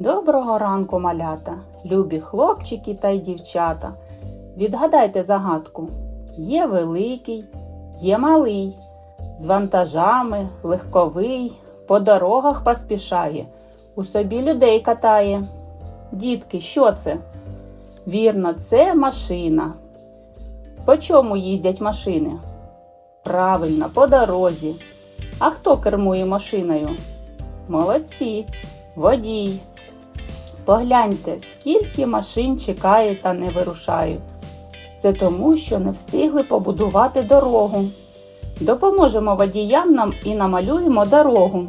Доброго ранку, малята, любі хлопчики та й дівчата. Відгадайте загадку. Є великий, є малий, з вантажами, легковий, по дорогах поспішає, у собі людей катає. Дітки, що це? Вірно, це машина. По чому їздять машини? Правильно, по дорозі. А хто кермує машиною? Молодці, водій. Погляньте, скільки машин чекає та не вирушає. Це тому, що не встигли побудувати дорогу. Допоможемо водіям нам і намалюємо дорогу.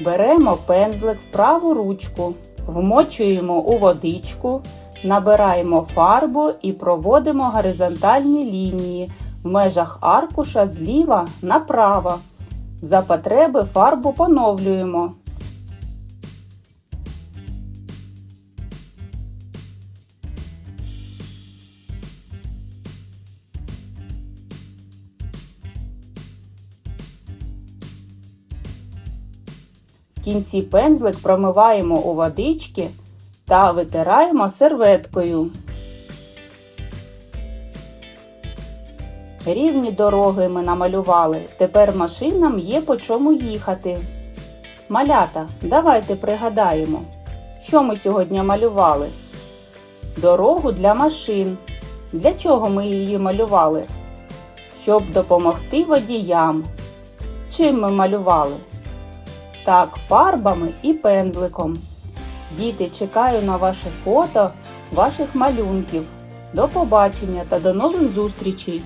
Беремо пензлик в праву ручку, вмочуємо у водичку, набираємо фарбу і проводимо горизонтальні лінії в межах аркуша зліва направо. За потреби фарбу поновлюємо. Кінці пензлик промиваємо у водички та витираємо серветкою. Рівні дороги ми намалювали. Тепер машинам є по чому їхати. Малята, давайте пригадаємо, що ми сьогодні малювали. Дорогу для машин. Для чого ми її малювали? Щоб допомогти водіям. Чим ми малювали? Так, фарбами і пензликом. Діти, чекаю на ваше фото ваших малюнків. До побачення та до нових зустрічей!